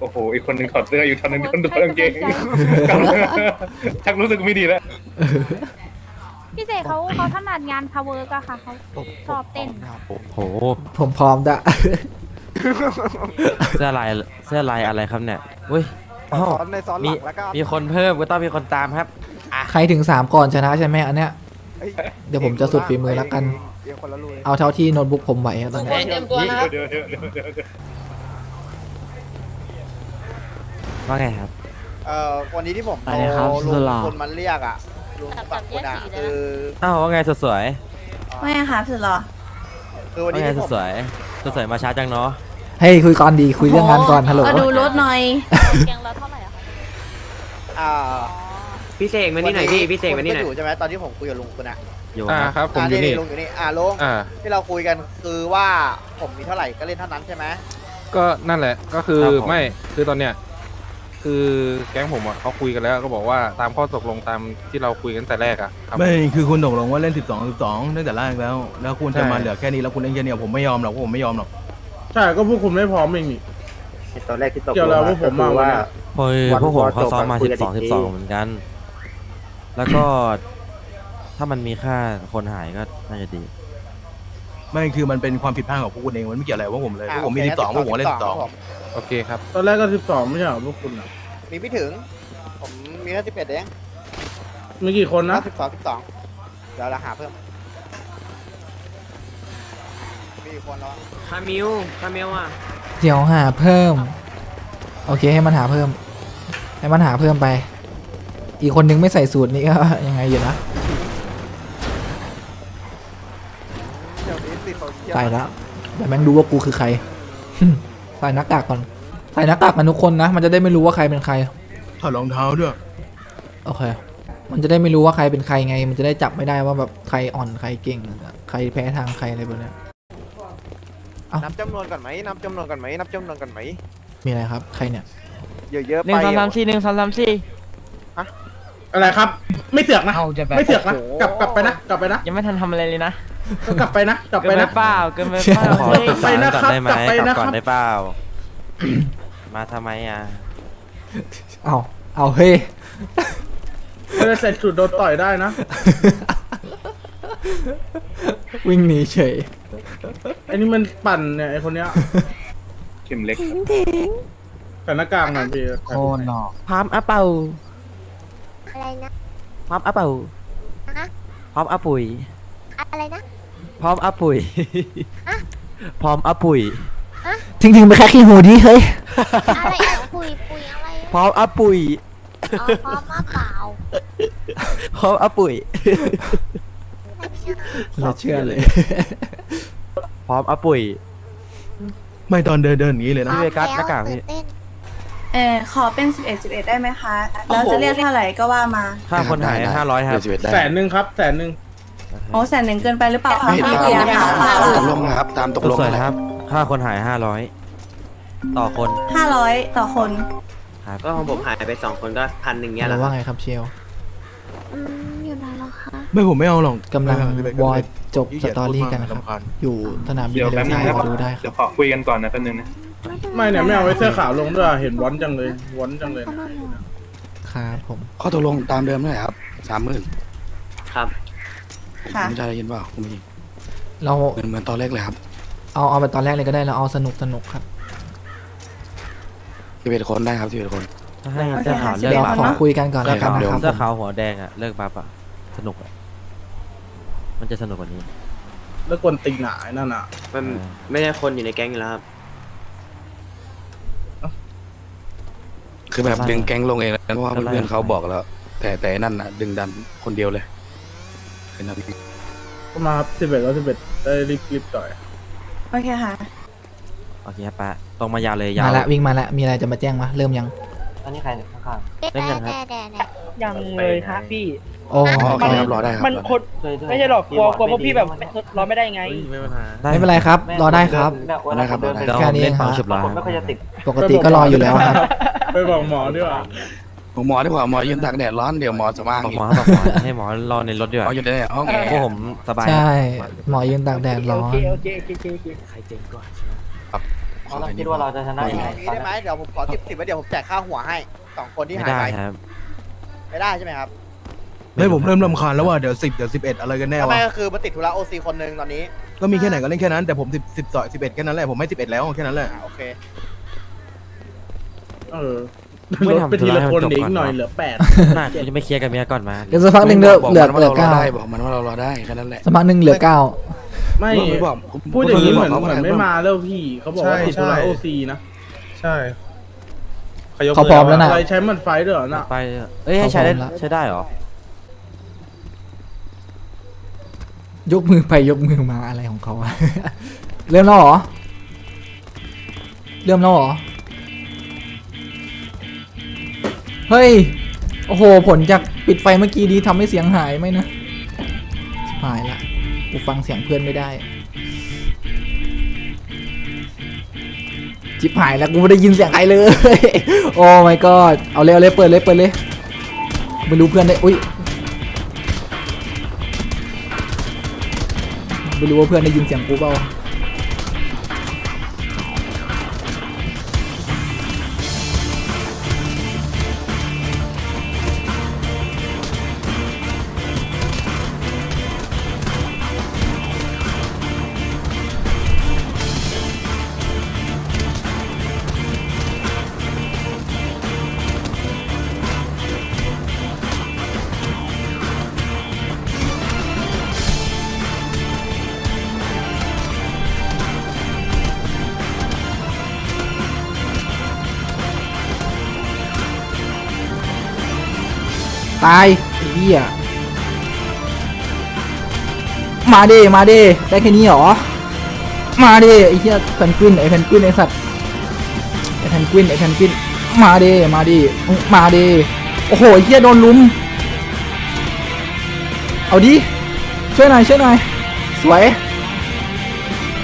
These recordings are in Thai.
โอ้โห อีกคนหนึ่งถอดเสื้ออีกคนหนึ่งโดนตัวกางเกงกำลังชักรู้สึกไม่ดีแล้วพี่เสกเขาเขาถนัดงานพาวเวอร์ก็ค่ะเขาชอบเต้นโห ผมพร้อมจะเสื้อลายเสื้อลายอะไรครับเนี่ยอุ้ยอ้าวซ้อนในซ้อนหมีลังแล้วก็มีคนเพิ่มก็ต้องมีคนตามครับ ใครถึงสามก่อนชนะใช่ไหมอันเนี้ยอ้เดี๋ยวผมจะสุดฝีมือแล้วกัน เอียงคนละรูเลยเอาเท่าที่โน้ตบุ๊กผมไหวอะตอนนี้ เดี๋ย วเดี๋ยวเดี๋ยวเดี๋ยวเดี๋ยวเดี๋ยวว่าไงครับ เอ่อวันนี้ที่ผมไปเลยครับโทลุสงลาคนมันเรียกอะลุงฝั่งคุณอะคืออ้าวว่าไงสวยไม่ค่ะสุดหรอคือๆวันว่านี้ไงที่ผมสวยๆสวยๆมาช้าจังเนาะเฮ้ยคุยก่อนดีคุยเรื่องงานก่อนฮัลโหลก็ดูรถหน่อยแกงละเท่าไหร่อะคะอ่าพี่เสกมานี่หน่อยพี่พี่เสกมานี่หน่อย คุณอยู่ใช่ไหมตอนที่ผมคุยกับลุงคุณอะอยู่อ่าครับครับ ผมอยู่นี่ ลุงอยู่นี่อ่าลุงอ่า ที่เราคุยกันคือว่าผมมีเท่าไหร่ก็เล่นเท่านั้นใช่ไหมก็นั่นแหละ ก็คือไม่ คือตอนเนี้ย คือแก๊งผมอะเขาคุยกันแล้วก็บอกว่าตามข้อตกลงตามที่เราคุยกันแต่แรกอะครับ ไม่คือคุณตกลงว่าเล่น 12 12ตั้งแต่แรกแล้ว แล้วคุณจะใช่ มาเหลือแค่นี้แล้วคุณเล่นแค่นี้ผมไม่ยอมหรอกผมไม่ยอมหรอกใช่ก็พวกคุณไม่พร้อมเองนี่ ตอนแรกที่ตกเกี่ยวแล้วพวกผมมาวันเนี้ยโอ้ยวันพวกผมพอเขาซ้อมมาจบสิกันบสองคุสิยบกันสอีองกทีเหมือนกัน แล้วก็ ถ้ามันมีค่าคนหายก็น่าจะดี ไม่คือมันเป็นความผิดพลาดของพวกคุณเองมันไม่เกี่ยวอะไรกับพวกผมเลยพอ่าวกผมมีโอเค12พวกผมก็เล่นครับผม โอเคครับ ตอนแรกก็สิบสองไม่ใช่เหรอพวกคุณอะ มีไม่ถึง ผมมีแค่สิบเอ็ดเองมีกี่คนนะ สิบสองสิบสองเดี๋ยวเราหาเพิ่ม มีกี่คนแล้วคามิวคามิวอะเดี๋ยวหาเพิ่ม โอเคให้มันหาเพิ่ม ให้มันหาเพิ่มไป อีกคนนึงไม่ใส่สูตรนี่ก็ ยังไงอยู่นะเดี๋ยวนี้ติดโซเชียลใส่แล้วแต่แม่งดูว่ากูคือใคร ใส่หน้ากากก่อน ใส่หน้ากากกันทุกคนนะ มันจะได้ไม่รู้ว่าใครเป็นใครถอดรองเท้าด้วยโอเค มันจะได้ไม่รู้ว่าใครเป็นใครไง มันจะได้จับไม่ได้ว่าแบบใครอ่อนใครเก่ง ใครแพ้ทางใครอะไรแบบเนี้ย เอ้า นับจำนวนก่อนไหมนับจำนวนก่อนไหมนับจำนวนก่อนไหมมีอะไรครับ ใครเนี่ย เยอะๆหนึ่ไปงสองสามสี่หนึ่งสองสามสี่อะไรครับ ไม่เสือกนะ เอาจะไปไม่เสือกนะ กลับกลับไปนะ กลับไปนะ ยังไม่ทันทำอะไรเลยนะ ก็กลับไปนะกลับเกิไปนไปนะเปล่าเกินไปเปล่าขอเฮ้ยปรึกษาไปนะก่อนได้ไหมกลับไปกลับนะก่อนครับ ได้เปล่า มาทำไมอะ เอาเอาเฮ้ยไม่ได้ใส่สูตรโดนต่อยได้นะวิ่งหนีเฉย ไอ้นี่มันปั่นเนี่ยไอ้คนเนี้ยเข็มเล็กใส่หน้ากากหน่อยพี่โอ้หนอพร้อมอะเป่าอะไรนะ พร้อมอะเป่าฮะ พร้อมอะปุ๋ย อะไรนะ พร้อมอะปุ๋ยพร้อมอะปุ๋ยทิ้งทิ้งไปแค่ขี้หูดิเฮ้ย อะไรอะปุยปุยอะไรพร้อมอะปุ๋ย อ๋อพร้อมมาเปล่าพร้อมอะปุ๋ย เราเชื่อเลย พร้อมอะปุ๋ย ไม่ตอนเดินเดินอย่างนี้เลยนะพี่เวกัสหน้ากากพี่ ตื่นเต้นเออขอเป็น 11 11 ได้ไหมคะแล้วจะเรียกเท่าไหร่ก็ว่ามา ค่าคนหายห้าร้อยครับ แสนหนึ่งครับแสนหนึ่ง โอ้แสนหนึ่งเกินไปหรือเปล่าคะไม่พี่ตามเบียร์ค่ะตกลงนะครับ ตามตกลงสวยๆครับ ค่าคนหายห้าร้อยต่อคนห้าร้อยต่อคน ครับก็ของผมหายไปสองคนก็พันหนึ่งเนี้ยแหเราละว่าไงครับเชียวอืมอยู่ไหนแล้วคะไม่ผมไม่เอาหรอกกำลังไม่เป็นไรวอลจบขี้สเกียจตอรี่พูดมากกันนะครับรำคาญอยู่สนามบินเดี๋ยวเดแป๊บลนึงไทครับดูได้คเดี๋รัยบวขอคุยกันก่อนนะแป๊บนึงนะไม่เนี่ยไม่เอาไว้เสื้อขาวลงด้วยเห็นวอนจังเลยวอนจังเลยเขานะมาหนูครับผมข้อตกลงตามเดิมเลยครับสามหมื่นครับ ค่ะผมจะได้ยินเปล่าคุณผู้หญิงเราเหมือนเหมือนตอนแรกเลยครับเอาเอาไปตอนแรกเลยก็ได้เราเอาสนุกสนุกครับ สิบเอ็ดคนได้ครับสิบเอ็ดคน ถ้าให้เสื้อขาวเลิกเราบัฟขออะคุยกันก่อนเสื้แล้อวกัขานวนะครับเสื้อผมขาวหัวแดงอะเลิกบัฟอะสนุกอะมันจะสนุกกว่านี้แล้วกวนตีหนาไอ้นั่นอะ มันไม่ใช่คนอยู่ในแก๊งอยู่แล้วครับคือแบบอะไรดึงแก๊งลงเองแล้วเพราะว่าอะไรเพื่อนๆเขาบอกแล้ว แต่แต่ไอ้นั่นน่ะดึงดันคนเดียวเลย คือนั่นก็มาครับสิบเอ็ดก็สิบเอ็ดได้รีบรีบต่อย โอเคค่ะ โอเคครับปะตรงมายาวเลยยาวมาละวิ่งมาละมีอะไรจะมาแจ้งมาเริ่มยัง อันนี้ใครข้างแด่แด่แด่แด่แด่ยังเลยครับพี่ โอ้อ๋อโอเคครับรอได้ครับมันรอได้คนไม่ใช่หรอกกลัวกลัวพวกพี่แบบรอไม่ได้ไงไม่เป็นไรไม่เป็นไรครับ รอได้ครับรอได้ครับรอได้เดี๋ยวแค่ผมนี้เล่นเองเป่าฮะฉุบล้างไม่ค่อยจะติดปกติก็รออยู่แล้วครับ ไปบอกหมอดีกว่า ผมหมอดีกว่าหมอยืนตากแดดร้อนเดี๋ยวหมอจะมาบอกหมอบอกหมอให้หมอรอในรถดีกว่าหมออยู่ในห้องแอพวกร์ผมสบายใช่ หมอยืนตากแดดร้อโอนเคโอเคโอเคโอเคโอเคใครเจ๋งกว่าคเราต้องคิดว่าเราจะชนะเอายังไงงี้ได้ไหมเดี๋ยวผมขอสิบสิบไว้เดี๋ยวผมแจกค่าหัวให้สองคนที่ไม่หายได้ไปครับไม่ได้ใช่ไหมครับไม่ผมเริ่มรำคาญแล้วว่าเดี๋ยวสิบเดี๋ยวสิบเอ็ดอะไรกันแน่ทำไมวะก็คือมันติดธุระโอซีคนหนึ่งตอนนี้ก็มีแค่ไหนก็เล่นแค่นั้นแต่ผมสิบสิบสองสิบเอ็ดแค่นั้นแหละผมไม่สิบเอ็ดแล้วแค่นั้นแหละอ่าโอเคเออ ไม่ลดทำไปทีละธุระให้คนมันจบอีกก่อนหน่อยเนอะเหลือแปดน่าจะไม่เคลียร์กับเมียก่อนมาเดี๋ยวสักพักหนึ่งเหลือบอกเหลือมันเหลืว่าอเรารอเก้าได้บอกมันว่าเรารอได้แค่นั้นแหละสักพักหนึ่งเหลือเก้าไม่ไม่บอกพูดอย่างนี้เหมือนขาเหมือนไม่มาแล้วพี่เขาบอกว่าติดธุระโอซีนะใช่เขาพร้อมแล้วนะอะไรใช้มันไฟด้วยเหรอน่ะไปเอ้ยให้ใช้ได้เขาพร้อมแล้วใช้ได้เหรอยกมือไปยกมือมาอะไรของเขาอะเริ่มแล้วเหรอ เริ่มแล้วเหรอ เฮ้ย โอ้โห ผลจากปิดไฟเมื่อกี้ดีทำให้เสียงหายไหมนะหายละ กูฟังเสียงเพื่อนไม่ได้ จิบหายแล้วกูไม่ได้ยินเสียงใครเลย โอ้ my god เอาเลยเอาเลยเปิดเลยเปิดเลยไม่รู้เพื่อนได้อุ้ยไม่รู้ว่าเพื่อนได้ยินเสียงกูเปล่า ตายไอ้เหี้ยมาดิมาดิได้แค่นี้เหรอ มาดิไอ้เหี้ยแพนกวินไอ้แพนกวินไอ้สัตว์ไอ้แพนกวินไอ้แพนกวินมาดิมาดิมาดิโอ้โหไอ้เหี้ยโดนลุม เอาดิช่วยหน่อยช่วยหน่อยสวย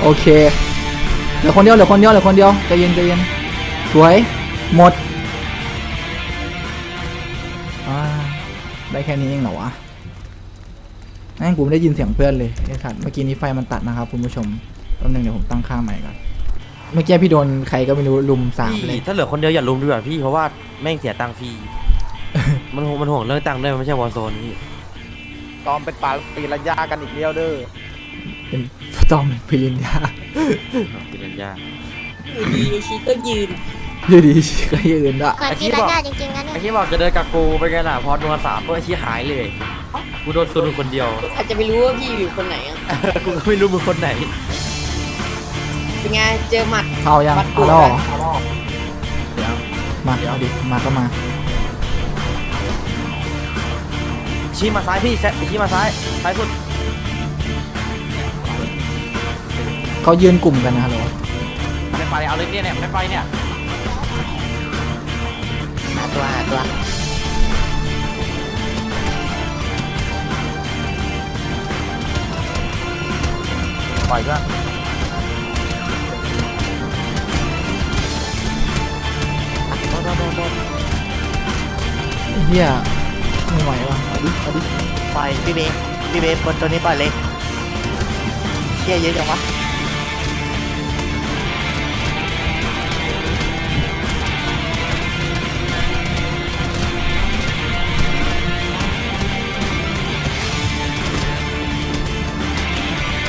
โอเคเหลือคนเดียวเหลือคนเดียวเหลือคนเดียวใจเย็นใจเย็นสวย หมด ได้แค่นี้เองเหรอวะแม่งกูไม่ได้ยินเสียงเพื่อนเลยไอ้สัตว์เมื่อกี้นี้ไฟมันตัดนะครับคุณผู้ชมแป๊บนึงเดี๋ยวผมตั้งค่าใหม่ก่อน เมื่อกี้พี่โดนใครก็ไม่รู้ลุมสามเลย พี่ถ้าเหลือคนเดียวอย่าลุมดีกว่าพี่เพราะว่าแม่งเสียตังค์ฟรี มันห่วงมันห่วงเรื่องตังค์ด้วยมันไม่ใช่วอลโซนพี่ตอมเป็นปลาปีระยะกันอีกเดียวเด้อเป็นจอมเป็นปริญญากินยากดีชีก็ยืน อยู่ดีก็ยืนอะเหมือนปีระยะจริงๆนะเนี่ยไอ้ที่บอกจะเดินกับกูไปไงล่ะพอนัวสามเพื่อชี้หายเลยกูโดนซุนคนเดียว อาจจะไม่รู้ว่าพี่อยู่คนไหนอะ กูก็ไม่รู้มึงคนไหนเป็นไง เจอหมัดเข้ายังบัตรเอาแล้วเหรอมาเอาดิมาก็มาชี้มาซ้ายพี่แซะชี้มาซ้ายซ้ายสุดเขายืนกลุ่มกันนะฮัลโหลไม่ไปเอาเลยเนี่ยเนี่ยไม่ไปเนี่ยหา ตัวหาตัวปล่อยก็ไอ้เฮียไม่ไหวว่ะเอาดิเอาดิปล่อยพี่เบย์พี่เบย์บนตัวนี้ปล่อยเลยเชี่ยเยอะจังวะ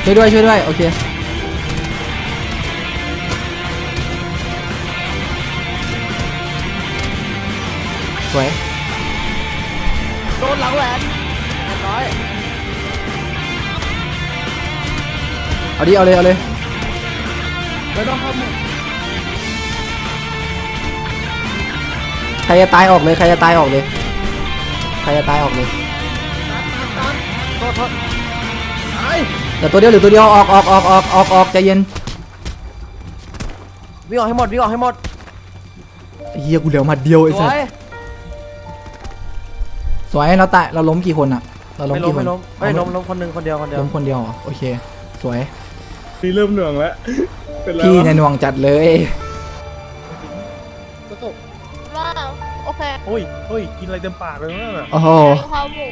ช่วยด้วยช่วยด้วยโอเคสวยโดนหลังแหวนเอาดิเอาเลยเอาเลยไม่ต้องเข้าหมดใครจะตายออกเลยใครจะตายออกเลยใครจะตายออกเลยโทษโทษ เหลือตัวเดียวเหลือตัวเดียวออกออกออกออกออกออกใจเย็นวิ่งออกให้หมดวิ่งออกให้หมดไอ้เฮียกูเหลือหมัดเดียวไอ้สสัวสยสวยเราตายเราล้มกี่คนอะเราล้มไม่ล้มกี่คนไม่ล้มไม่ล้มล้มคนหนึ่งคนเดียวคนเดียวล้มคนเดียวเหรอโอเค สวยพี่เริ่มเหนื่องแล้วเป็นไรพี่วะในยหน่วงจัดเลยว้าวโอเคโอ้ยเฮ้ยกินอะไรเต็มปากเลยน่ะโอ้โหข้าวหมู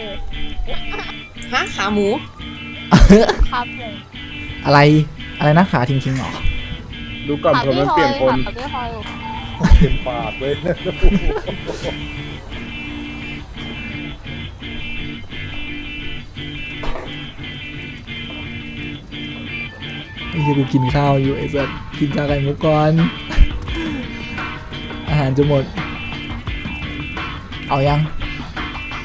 ฮะขาหมู ครับหมูอะไรอะไรนะขาทิ้งๆเหรอดูก่อนเผื่อมันเปลี่ยนคนขับพี่พลอยอยู่เต็มปากเลยไอ้เหี้ยกูกินข้าวอยู่ไอ้สัสกินข้าวไก่มุกก่อนอาหารจะหมด เอายัง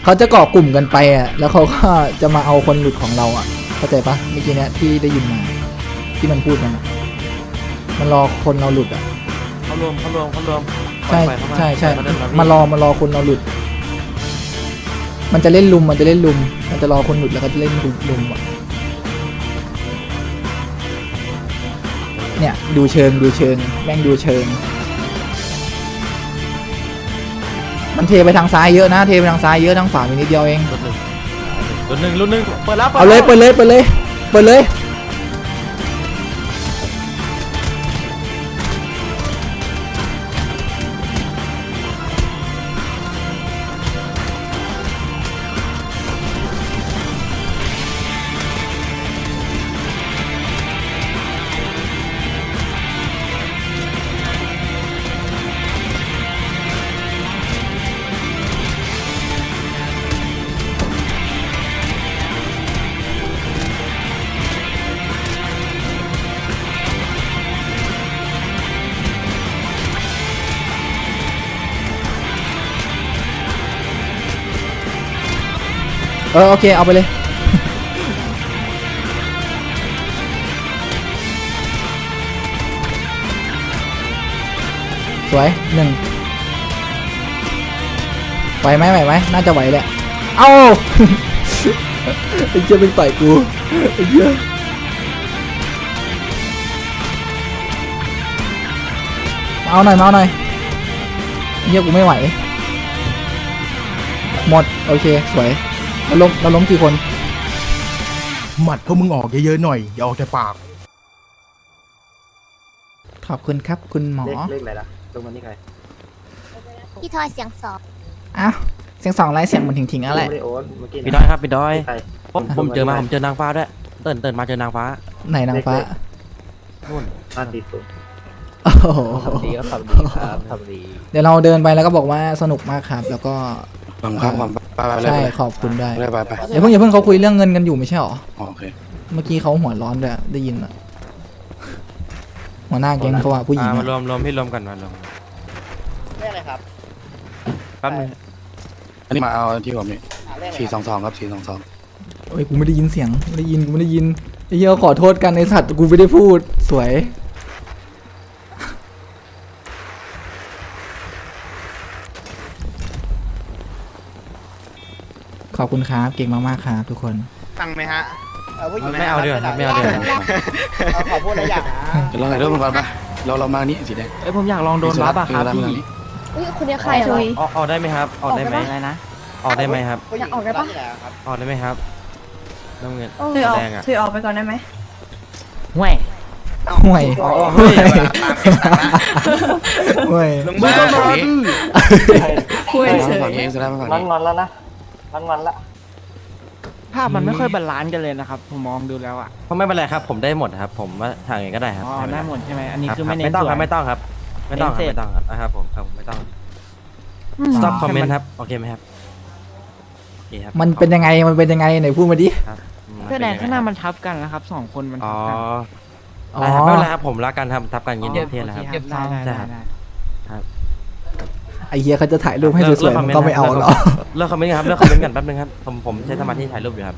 เขาจะเกาะกลุ่มกันไปอะแล้วเขาก็จะมาเอาคนหลุดของเราอะ เข้าใจปะเมื่อกี้เนี้ยที่ได้ยินมา ที่มันพูดกันอะมันรอคนเราหลุดอะ เขารวมเขารวมเขารวมใช่ปล่อยเข้าาใช่ใช่ปล่อยเข้มา รอมารอคนเราหลุด มันจะเล่นลุมมันจะเล่นลุม มันจะรอคนหลุดแล้วก็จะเล่นลุมลุมอะเนี่ย ดูเชิงดูเชิง แม่งดูเชิง มันเทไปทางซ้ายเยอะนะ เทไปทางซ้ายเยอะทางขวามีนิดเดียวเองรุ่น หนึ่งรุ่นหนึ่งเปิดแล้วเอาเลยเปิดเลยเปิดเลยเปิดเลย เออโอเคเอาไปเลยสวยหนึ่งไหวไหมไหวไหมน่าจะไหวแหละ เอ้าไอ้เหี้ยเป็นต่อยกูไอ้เหี้ยมาเอาหน่อยมาเอาหน่อยไอ้เหี้ยกูไม่ไหว หมด โอเค สวย เราล้มเราล้มกี่คน หมัดพวกมึงออกเยอะๆหน่อย อย่าออกแต่ปาก ขอบคุณครับคุณหมอ เลขเลขอะไรล่ะตรงมันนี่ใครพี่ทอยเสียงสองอ้าวเสียงสองไลน์เสียงเหมันถิงๆอะไรไม่ได้โอนเมื่อกี้พี่ดอยครับพี่ดอยใคร ผมผมเจอมาผมเจอนางฟ้าด้วยเติร์นเติร์นมาเจอนางฟ้าไหนนางฟ้านู่นบ้านตีสุดโอ้โหดีก็ทำดีครับทำดี เดี๋ยวเราเดินไปแล้วก็บอกว่าสนุกมากครับ แล้วก็ ขอบคุณครับขอบคุณ ไปไปไปใช่ไปขอบคุณได้ไปไปไปอย่าเพิ่งอย่าเพิ่งเขาคุยเรื่องเงินกันอยู่ไม่ใช่หรอ อ๋อโอเคเมื่อกี้เขาหัวร้อนด้วยได้ยินอะหัวหน้าแก๊งเขาอะผู้หญิงอ่ามารวอะมรวมพี่รวมกันมารวมเรียกอะไรครับแป๊บนึงอันนี้มาเอาที่ผมนี่สี่สองสองครับสี่สองสองโอ้ยกูไม่ได้ยินเสียงไม่ได้ยินกูไม่ได้ยินไอ้เหี้ยขอโทษกันไอ้สัตว์กูไม่ได้พูดสวย อบคุณครับ เก่งมากๆครับทุกคน ฟังไหมฮะ เอาผู้หญิงไม่เอาเดือดครับไม่เอาเดือดเอาขอพูดอะไรอย่างนะเดี๋ยวเราถ่ายรูปกันก่อนปะเราเรามานี่สีแดงเอ้ยผมอยากลองโดนรับอะครับเออพี่มานี่อุ้ยคุณเนี่ยใครใครเหรอทุยออกออกได้ไหมครับ ออกได้ไหมอะไรนะออกได้ไหมครับ ผู้หญิงออกได้ปะที่หนครับออกได้ไหมครับน้ำเงินทุยออกแดงอะทุยออกไปก่อนได้ไหมห่วยห่วยอ๋อเฮ้ยห่วยมือต้องมาดิคุยเฉฝั่งยนี้แสดงฝั่งงอนนี้งอนแล้วนะ งอนงอนละภาพมันไม่ค่อยบาลานซ์กันเลยนะครับ ผมมองดูแล้วอะเพราะไม่เป็นไรครับ ผมได้หมดครับ ผมว่าทางอื่นก็ได้ครับอ๋อไม่เป็นได้ไรหมดใช่ไหมอันนี้รับคือไม่เน้นไม่ต้องสวยครับไม่ต้องครับ ไม่ต้องครับเน้นเสร็จไม่ต้องครับนะครับผมครับไม่ต้อง stop comment ครับโอเคไหมครับโอเคครับมันเป็นยังไงมันเป็นยังไงไหนพูดมาดิครับอืมเสื้อแดงเป็ข้างหน้ามันทับกันนะครับสองคนมันอ๋อทับกันอ๋อได้ครับไม่เป็นไรครับผมรักกันทำทับกันยินดีเทียนนะครับ โอเคได้ได้ใช่ได้ ครับ ได้ไอ้เหี้ยเขาจะถ่ายรูปให้สวยๆมันก็ไม่เอาหรอกเลิกคอมเมนต์ครับเลิกคอมเมนต์กันแป๊บนึงครับผมผมใช้สมาธิถ่ายรูปอยู่ครับ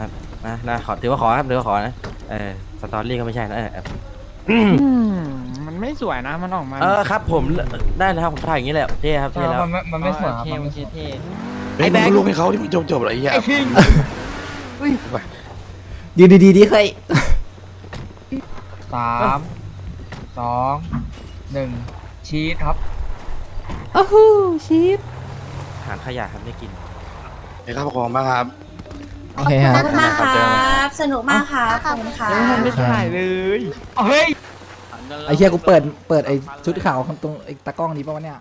ครับนะนะขอถือว่าขอครับถือว่าขอนะเออสตอรี่ก็ไม่ใช่นะเออเอออืมมันไม่สวยนะมันออกมาเออครับ ผมได้นะครับผมถ่ายอย่างนี้แหละเท่ครับเท่แล้วมันไม่สวยโอเคโอเคเท่ไอ้แบงค์ลูกให้เขาที่มันจบจบๆอะไรอย่างเงี้ยดีดีดีดีเฮ้ยสามสองหนึ่งชีสครับ อ้าวฮูชีสอาหารขยะครับไม่กินไอ้ข้าวของบ้างครับ โอเคคขรัอบบคุณมากครับ สนุกมากครับขอบคุณครับยังไม่ถ่ายเลยเฮ้ย ไอ้เหี้ยกูเปิด เปิดไอ้ชุดขาวตรงไอ้ตากล้องนี้ป่าวะเนี่ย